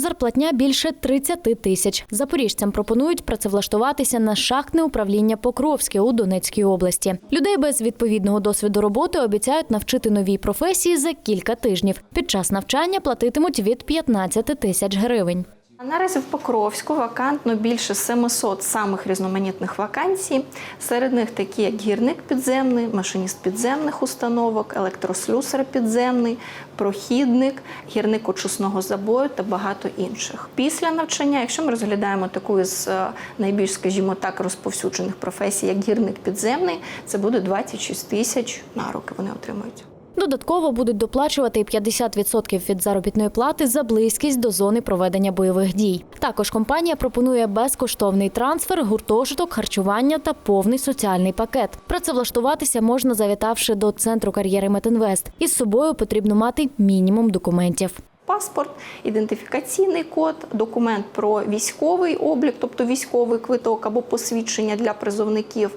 Зарплатня більше 30 тисяч. Запоріжцям пропонують працевлаштуватися на шахтне управління Покровське у Донецькій області. Людей без відповідного досвіду роботи обіцяють навчити новій професії за кілька тижнів. Під час навчання платитимуть від 15 тисяч гривень. Наразі в Покровську вакантно більше 700 самих різноманітних вакансій. Серед них такі, як гірник підземний, машиніст підземних установок, електрослюсар підземний, прохідник, гірник очисного забою та багато інших. Після навчання, якщо ми розглядаємо таку з е, найбільш, скажімо так, розповсюджених професій, як гірник підземний, це буде 26 тисяч на роки вони отримують. Додатково будуть доплачувати 50% від заробітної плати за близькість до зони проведення бойових дій. Також компанія пропонує безкоштовний трансфер, гуртожиток, харчування та повний соціальний пакет. Працевлаштуватися можна завітавши до центру кар'єри Метинвест. Із собою потрібно мати мінімум документів. Паспорт, ідентифікаційний код, документ про військовий облік, тобто військовий квиток або посвідчення для призовників.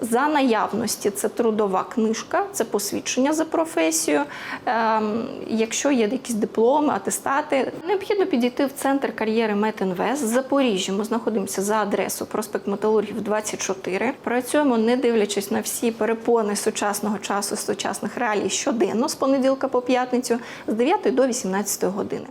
За наявності це трудова книжка, це посвідчення за професію. Ем, Якщо є якісь дипломи, атестати, необхідно підійти в центр кар'єри Метінвест з Запоріжжя. Ми знаходимося за адресою проспект Металургів 24. Працюємо, не дивлячись на всі перепони сучасного часу, сучасних реалій щоденно з понеділка по п'ятницю з 9 до 18 години.